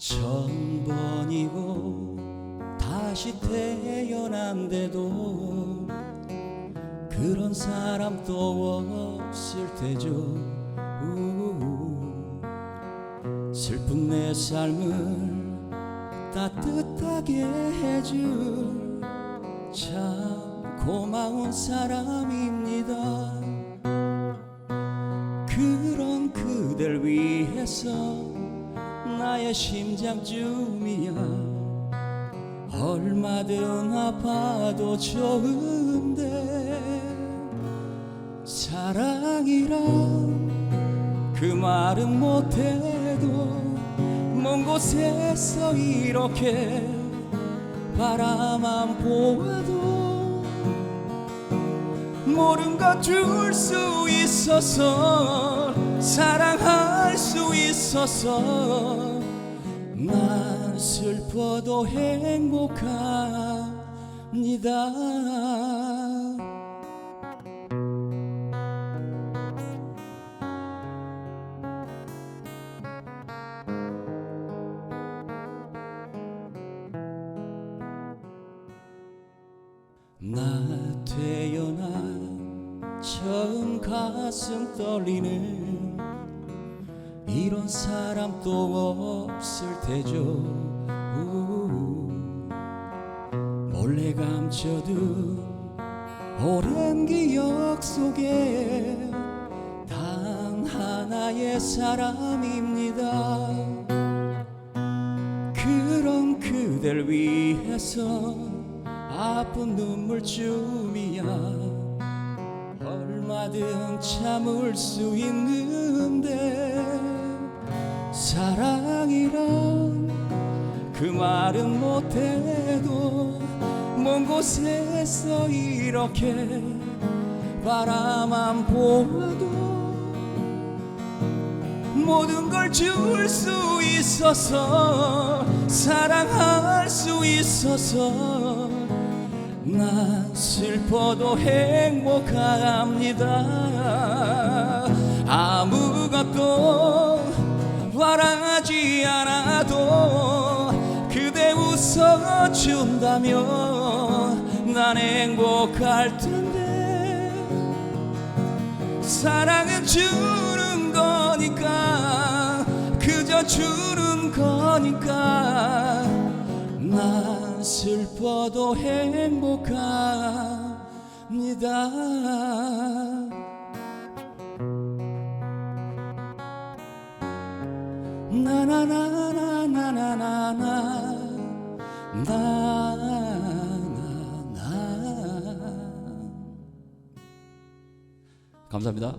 천 번이고 다시 태어난데도 그런 사람 또 없을 테죠. 슬픈 내 삶을 따뜻하게 해줄 참 고마운 사람입니다 그런 그댈 위해서 나의 심장쯤이야. 얼마든 아파도 좋은데 사랑이란 그 말은 못해도 먼 곳에서 이렇게 바라만 보아도 모른 것 줄 수 있어서 사랑할 수 있어서 난 슬퍼도 행복합니다. 나 태어나 처음 가슴 떨리는 이런 사람 또 없을 테죠. 몰래 감춰둔 오랜 기억 속에 단 하나의 사람입니다 그런 그댈 위해서 아픈 눈물쯤이야 얼마든 참을 수 있는데 사랑이란 그 말은 못해도 먼 곳에서 이렇게 바라만 보아도 모든 걸 줄 수 있어서 사랑할 수 있어서 난 슬퍼도 행복합니다. 아무것도 바라지 않아도 그대 웃어준다면 난 행복할 텐데. 사랑은 주는 거니까 그저 주는 거니까. 난 슬퍼도 행복합니다 나나나나나나나 나나나 감사합니다.